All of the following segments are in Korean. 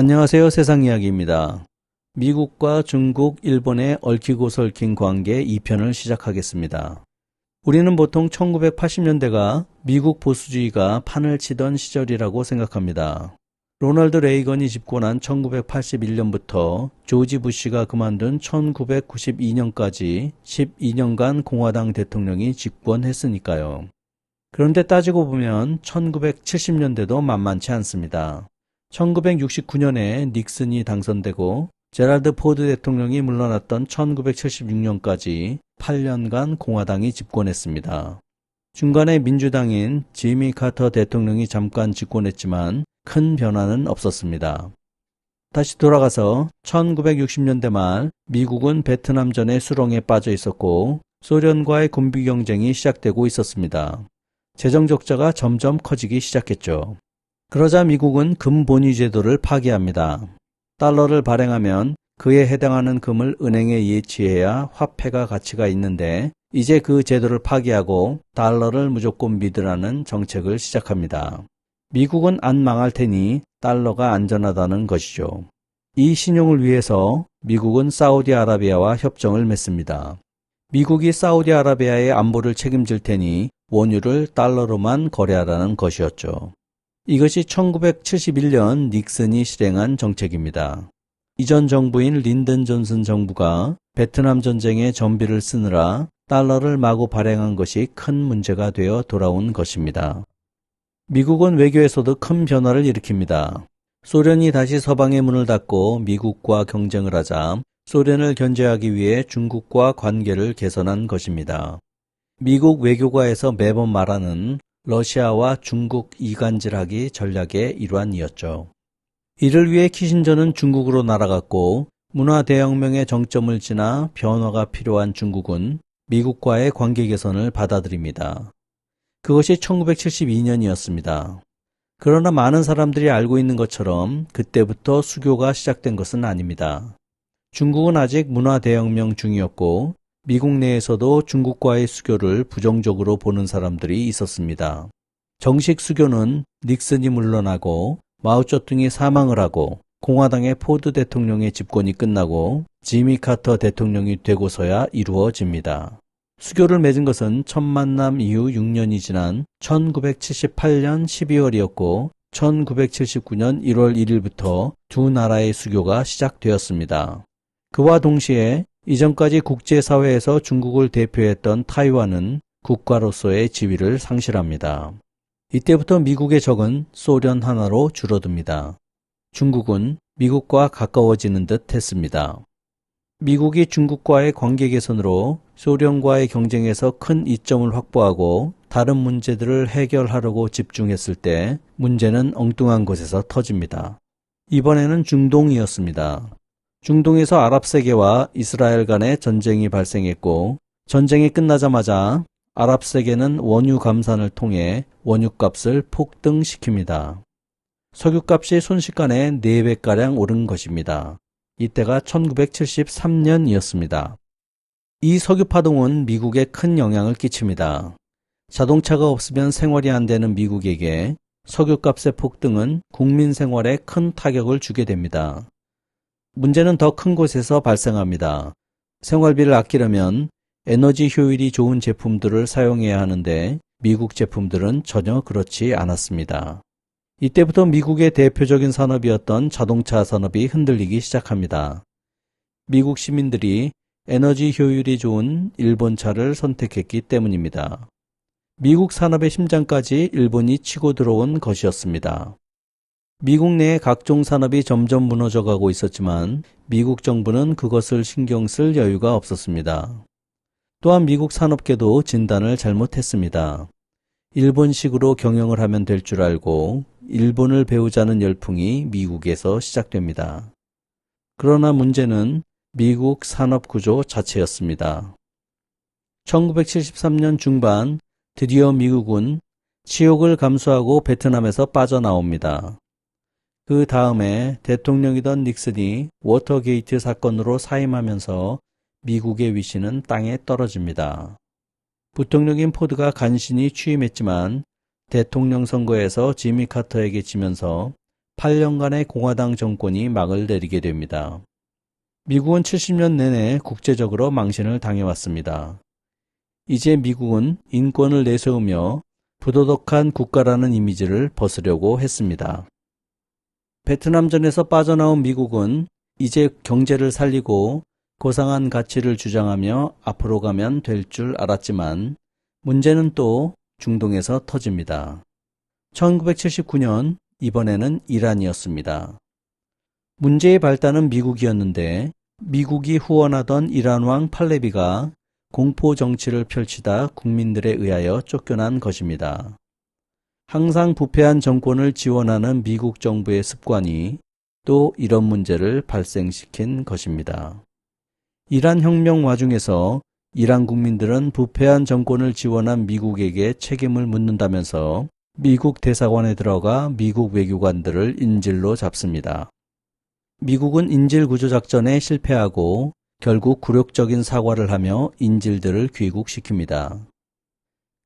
안녕하세요. 세상 이야기입니다. 미국과 중국, 일본의 얽히고 설킨 관계 2편을 시작하겠습니다. 우리는 보통 1980년대가 미국 보수주의가 판을 치던 시절이라고 생각합니다. 로널드 레이건이 집권한 1981년부터 조지 부시가 그만둔 1992년까지 12년간 공화당 대통령이 집권했으니까요. 그런데 따지고 보면 1970년대도 만만치 않습니다. 1969년에 닉슨이 당선되고 제랄드 포드 대통령이 물러났던 1976년까지 8년간 공화당이 집권했습니다. 중간에 민주당인 지미 카터 대통령이 잠깐 집권했지만 큰 변화는 없었습니다. 다시 돌아가서 1960년대 말 미국은 베트남전의 수렁에 빠져 있었고 소련과의 군비 경쟁이 시작되고 있었습니다. 재정 적자가 점점 커지기 시작했죠. 그러자 미국은 금본위 제도를 파기합니다. 달러를 발행하면 그에 해당하는 금을 은행에 예치해야 화폐가 가치가 있는데 이제 그 제도를 파기하고 달러를 무조건 믿으라는 정책을 시작합니다. 미국은 안 망할 테니 달러가 안전하다는 것이죠. 이 신용을 위해서 미국은 사우디아라비아와 협정을 맺습니다. 미국이 사우디아라비아의 안보를 책임질 테니 원유를 달러로만 거래하라는 것이었죠. 이것이 1971년 닉슨이 실행한 정책입니다. 이전 정부인 린든 존슨 정부가 베트남 전쟁의 전비를 쓰느라 달러를 마구 발행한 것이 큰 문제가 되어 돌아온 것입니다. 미국은 외교에서도 큰 변화를 일으킵니다. 소련이 다시 서방의 문을 닫고 미국과 경쟁을 하자 소련을 견제하기 위해 중국과 관계를 개선한 것입니다. 미국 외교가에서 매번 말하는 러시아와 중국 이간질하기 전략의 일환이었죠. 이를 위해 키신저는 중국으로 날아갔고 문화 대혁명의 정점을 지나 변화가 필요한 중국은 미국과의 관계 개선을 받아들입니다. 그것이 1972년이었습니다. 그러나 많은 사람들이 알고 있는 것처럼 그때부터 수교가 시작된 것은 아닙니다. 중국은 아직 문화 대혁명 중이었고 미국 내에서도 중국과의 수교를 부정적으로 보는 사람들이 있었습니다. 정식 수교는 닉슨이 물러나고 마오쩌둥이 사망을 하고 공화당의 포드 대통령의 집권이 끝나고 지미 카터 대통령이 되고서야 이루어집니다. 수교를 맺은 것은 첫 만남 이후 6년이 지난 1978년 12월이었고 1979년 1월 1일부터 두 나라의 수교가 시작되었습니다. 그와 동시에 이전까지 국제사회에서 중국을 대표했던 타이완은 국가로서의 지위를 상실합니다. 이때부터 미국의 적은 소련 하나로 줄어듭니다. 중국은 미국과 가까워지는 듯 했습니다. 미국이 중국과의 관계 개선으로 소련과의 경쟁에서 큰 이점을 확보하고 다른 문제들을 해결하려고 집중했을 때 문제는 엉뚱한 곳에서 터집니다. 이번에는 중동이었습니다. 중동에서 아랍 세계와 이스라엘 간의 전쟁이 발생했고 전쟁이 끝나자마자 아랍 세계는 원유 감산을 통해 원유값을 폭등시킵니다. 석유값이 순식간에 4배가량 오른 것입니다. 이때가 1973년이었습니다. 이 석유 파동은 미국에 큰 영향을 끼칩니다. 자동차가 없으면 생활이 안 되는 미국에게 석유값의 폭등은 국민 생활에 큰 타격을 주게 됩니다. 문제는 더 큰 곳에서 발생합니다. 생활비를 아끼려면 에너지 효율이 좋은 제품들을 사용해야 하는데 미국 제품들은 전혀 그렇지 않았습니다. 이때부터 미국의 대표적인 산업이었던 자동차 산업이 흔들리기 시작합니다. 미국 시민들이 에너지 효율이 좋은 일본 차를 선택했기 때문입니다. 미국 산업의 심장까지 일본이 치고 들어온 것이었습니다. 미국 내의 각종 산업이 점점 무너져 가고 있었지만 미국 정부는 그것을 신경 쓸 여유가 없었습니다. 또한 미국 산업계도 진단을 잘못했습니다. 일본식으로 경영을 하면 될 줄 알고 일본을 배우자는 열풍이 미국에서 시작됩니다. 그러나 문제는 미국 산업 구조 자체였습니다. 1973년 중반 드디어 미국은 치욕을 감수하고 베트남에서 빠져나옵니다. 그 다음에 대통령이던 닉슨이 워터게이트 사건으로 사임하면서 미국의 위신은 땅에 떨어집니다. 부통령인 포드가 간신히 취임했지만 대통령 선거에서 지미 카터에게 지면서 8년간의 공화당 정권이 막을 내리게 됩니다. 미국은 70년 내내 국제적으로 망신을 당해왔습니다. 이제 미국은 인권을 내세우며 부도덕한 국가라는 이미지를 벗으려고 했습니다. 베트남전에서 빠져나온 미국은 이제 경제를 살리고 고상한 가치를 주장하며 앞으로 가면 될 줄 알았지만 문제는 또 중동에서 터집니다. 1979년 이번에는 이란이었습니다. 문제의 발단은 미국이었는데 미국이 후원하던 이란 왕 팔레비가 공포 정치를 펼치다 국민들에 의하여 쫓겨난 것입니다. 항상 부패한 정권을 지원하는 미국 정부의 습관이 또 이런 문제를 발생시킨 것입니다. 이란 혁명 와중에서 이란 국민들은 부패한 정권을 지원한 미국에게 책임을 묻는다면서 미국 대사관에 들어가 미국 외교관들을 인질로 잡습니다. 미국은 인질 구조 작전에 실패하고 결국 굴욕적인 사과를 하며 인질들을 귀국시킵니다.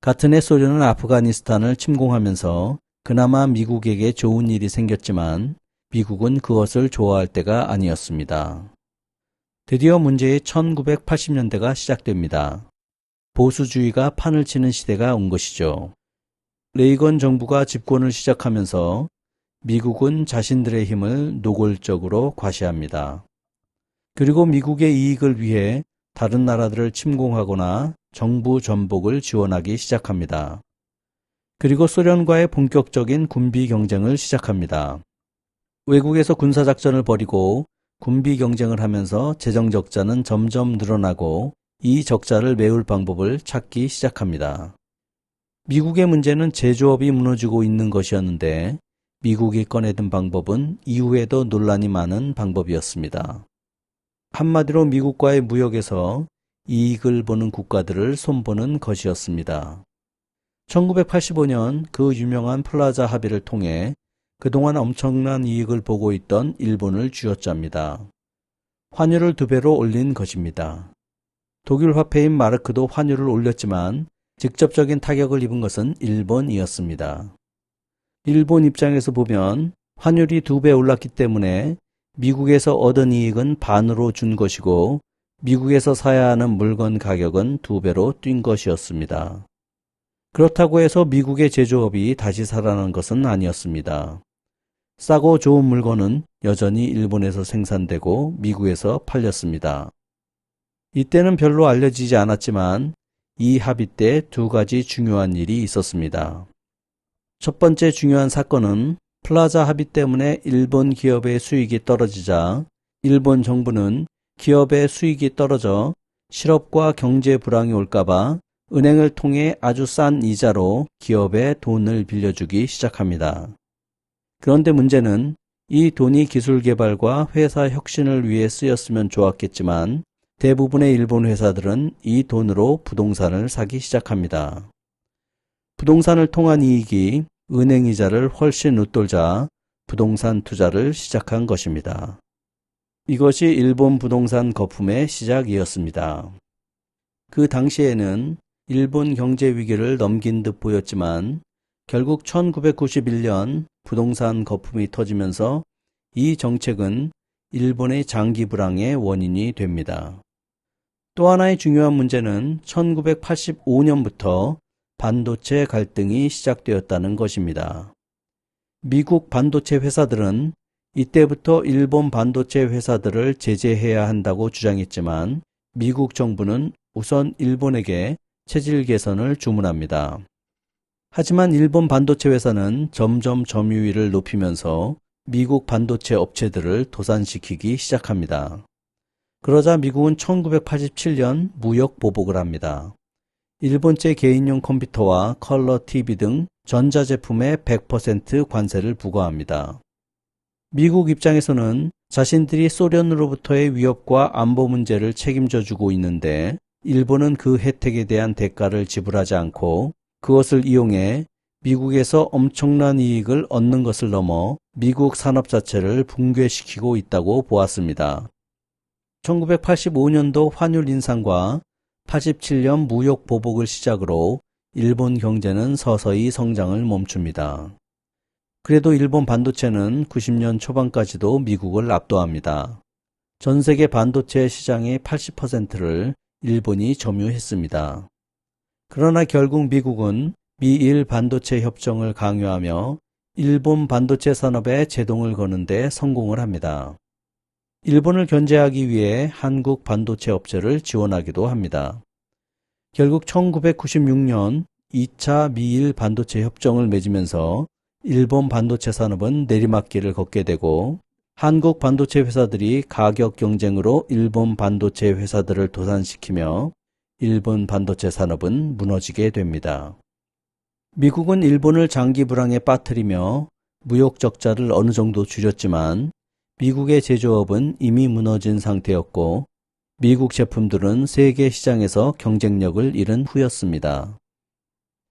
같은 해 소련은 아프가니스탄을 침공하면서 그나마 미국에게 좋은 일이 생겼지만 미국은 그것을 좋아할 때가 아니었습니다. 드디어 문제의 1980년대가 시작됩니다. 보수주의가 판을 치는 시대가 온 것이죠. 레이건 정부가 집권을 시작하면서 미국은 자신들의 힘을 노골적으로 과시합니다. 그리고 미국의 이익을 위해 다른 나라들을 침공하거나 정부 전복을 지원하기 시작합니다. 그리고 소련과의 본격적인 군비 경쟁을 시작합니다. 외국에서 군사작전을 벌이고 군비 경쟁을 하면서 재정 적자는 점점 늘어나고 이 적자를 메울 방법을 찾기 시작합니다. 미국의 문제는 제조업이 무너지고 있는 것이었는데 미국이 꺼내든 방법은 이후에도 논란이 많은 방법이었습니다. 한마디로 미국과의 무역에서 이익을 보는 국가들을 손보는 것이었습니다. 1985년 그 유명한 플라자 합의를 통해 그동안 엄청난 이익을 보고 있던 일본을 쥐어짭니다. 환율을 두 배로 올린 것입니다. 독일 화폐인 마르크도 환율을 올렸지만 직접적인 타격을 입은 것은 일본이었습니다. 일본 입장에서 보면 환율이 두 배 올랐기 때문에 미국에서 얻은 이익은 반으로 준 것이고 미국에서 사야 하는 물건 가격은 두 배로 뛴 것이었습니다. 그렇다고 해서 미국의 제조업이 다시 살아난 것은 아니었습니다. 싸고 좋은 물건은 여전히 일본에서 생산되고 미국에서 팔렸습니다. 이때는 별로 알려지지 않았지만 이 합의 때 두 가지 중요한 일이 있었습니다. 첫 번째 중요한 사건은 플라자 합의 때문에 일본 기업의 수익이 떨어지자 일본 정부는 기업의 수익이 떨어져 실업과 경제 불황이 올까봐 은행을 통해 아주 싼 이자로 기업에 돈을 빌려주기 시작합니다. 그런데 문제는 이 돈이 기술 개발과 회사 혁신을 위해 쓰였으면 좋았겠지만 대부분의 일본 회사들은 이 돈으로 부동산을 사기 시작합니다. 부동산을 통한 이익이 은행 이자를 훨씬 웃돌자 부동산 투자를 시작한 것입니다. 이것이 일본 부동산 거품의 시작이었습니다. 그 당시에는 일본 경제 위기를 넘긴 듯 보였지만 결국 1991년 부동산 거품이 터지면서 이 정책은 일본의 장기 불황의 원인이 됩니다. 또 하나의 중요한 문제는 1985년부터 반도체 갈등이 시작되었다는 것입니다. 미국 반도체 회사들은 이때부터 일본 반도체 회사들을 제재해야 한다고 주장했지만 미국 정부는 우선 일본에게 체질 개선을 주문합니다. 하지만 일본 반도체 회사는 점점 점유율을 높이면서 미국 반도체 업체들을 도산시키기 시작합니다. 그러자 미국은 1987년 무역 보복을 합니다. 일본제 개인용 컴퓨터와 컬러 TV 등 전자제품에 100% 관세를 부과합니다. 미국 입장에서는 자신들이 소련으로부터의 위협과 안보 문제를 책임져 주고 있는데 일본은 그 혜택에 대한 대가를 지불하지 않고 그것을 이용해 미국에서 엄청난 이익을 얻는 것을 넘어 미국 산업 자체를 붕괴시키고 있다고 보았습니다. 1985년도 환율 인상과 87년 무역 보복을 시작으로 일본 경제는 서서히 성장을 멈춥니다. 그래도 일본 반도체는 90년 초반까지도 미국을 압도합니다. 전 세계 반도체 시장의 80%를 일본이 점유했습니다. 그러나 결국 미국은 미일 반도체 협정을 강요하며 일본 반도체 산업에 제동을 거는데 성공을 합니다. 일본을 견제하기 위해 한국 반도체 업체를 지원하기도 합니다. 결국 1996년 2차 미일 반도체 협정을 맺으면서 일본 반도체 산업은 내리막길을 걷게 되고 한국 반도체 회사들이 가격 경쟁으로 일본 반도체 회사들을 도산시키며 일본 반도체 산업은 무너지게 됩니다. 미국은 일본을 장기 불황에 빠뜨리며 무역 적자를 어느 정도 줄였지만 미국의 제조업은 이미 무너진 상태였고 미국 제품들은 세계 시장에서 경쟁력을 잃은 후였습니다.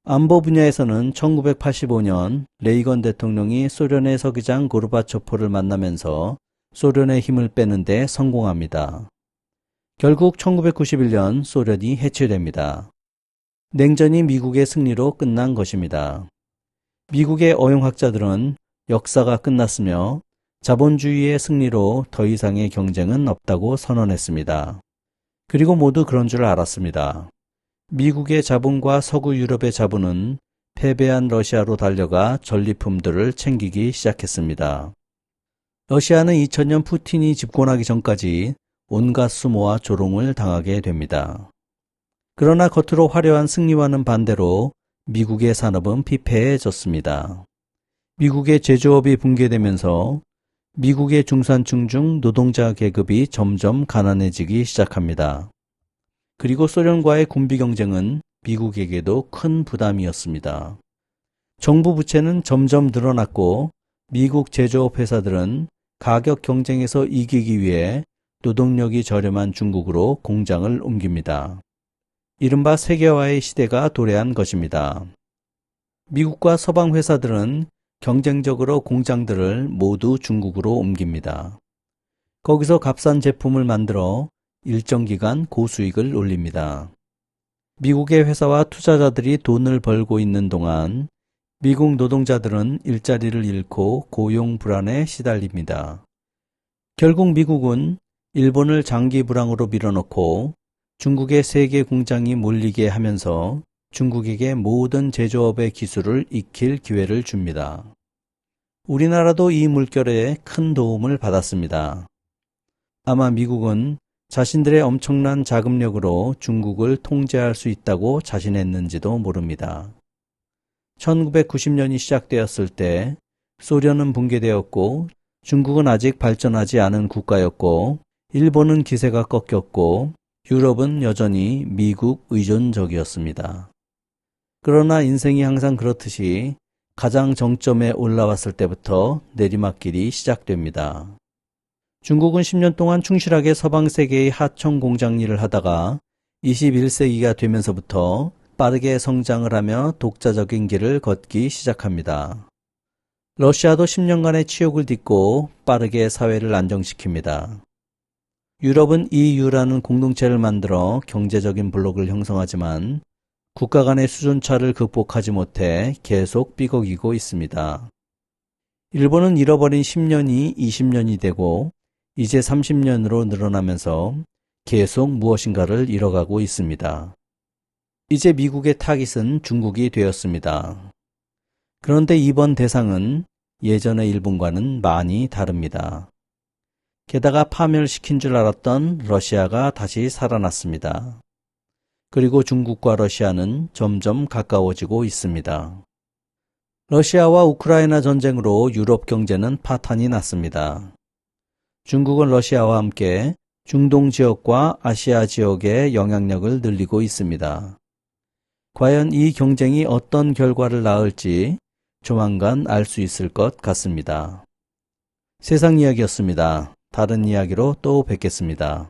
안보 분야에서는 1985년 레이건 대통령이 소련의 서기장 고르바초프를 만나면서 소련의 힘을 빼는데 성공합니다. 결국 1991년 소련이 해체됩니다. 냉전이 미국의 승리로 끝난 것입니다. 미국의 어용학자들은 역사가 끝났으며 자본주의의 승리로 더 이상의 경쟁은 없다고 선언했습니다. 그리고 모두 그런 줄 알았습니다. 미국의 자본과 서구 유럽의 자본은 패배한 러시아로 달려가 전리품들을 챙기기 시작했습니다. 러시아는 2000년 푸틴이 집권하기 전까지 온갖 수모와 조롱을 당하게 됩니다. 그러나 겉으로 화려한 승리와는 반대로 미국의 산업은 피폐해졌습니다. 미국의 제조업이 붕괴되면서 미국의 중산층 중 노동자 계급이 점점 가난해지기 시작합니다. 그리고 소련과의 군비 경쟁은 미국에게도 큰 부담이었습니다. 정부 부채는 점점 늘어났고 미국 제조업 회사들은 가격 경쟁에서 이기기 위해 노동력이 저렴한 중국으로 공장을 옮깁니다. 이른바 세계화의 시대가 도래한 것입니다. 미국과 서방 회사들은 경쟁적으로 공장들을 모두 중국으로 옮깁니다. 거기서 값싼 제품을 만들어 일정 기간 고수익을 올립니다. 미국의 회사와 투자자들이 돈을 벌고 있는 동안 미국 노동자들은 일자리를 잃고 고용 불안에 시달립니다. 결국 미국은 일본을 장기 불황으로 밀어넣고 중국의 세계 공장이 몰리게 하면서 중국에게 모든 제조업의 기술을 익힐 기회를 줍니다. 우리나라도 이 물결에 큰 도움을 받았습니다. 아마 미국은 자신들의 엄청난 자금력으로 중국을 통제할 수 있다고 자신했는지도 모릅니다. 1990년이 시작되었을 때 소련은 붕괴되었고 중국은 아직 발전하지 않은 국가였고 일본은 기세가 꺾였고 유럽은 여전히 미국 의존적이었습니다. 그러나 인생이 항상 그렇듯이 가장 정점에 올라왔을 때부터 내리막길이 시작됩니다. 중국은 10년 동안 충실하게 서방 세계의 하청 공장 일을 하다가 21세기가 되면서부터 빠르게 성장을 하며 독자적인 길을 걷기 시작합니다. 러시아도 10년간의 치욕을 딛고 빠르게 사회를 안정시킵니다. 유럽은 EU라는 공동체를 만들어 경제적인 블록을 형성하지만 국가 간의 수준차를 극복하지 못해 계속 삐걱이고 있습니다. 일본은 잃어버린 10년이 20년이 되고 이제 30년으로 늘어나면서 계속 무엇인가를 잃어가고 있습니다. 이제 미국의 타깃은 중국이 되었습니다. 그런데 이번 대상은 예전의 일본과는 많이 다릅니다. 게다가 파멸시킨 줄 알았던 러시아가 다시 살아났습니다. 그리고 중국과 러시아는 점점 가까워지고 있습니다. 러시아와 우크라이나 전쟁으로 유럽 경제는 파탄이 났습니다. 중국은 러시아와 함께 중동 지역과 아시아 지역의 영향력을 늘리고 있습니다. 과연 이 경쟁이 어떤 결과를 낳을지 조만간 알 수 있을 것 같습니다. 세상 이야기였습니다. 다른 이야기로 또 뵙겠습니다.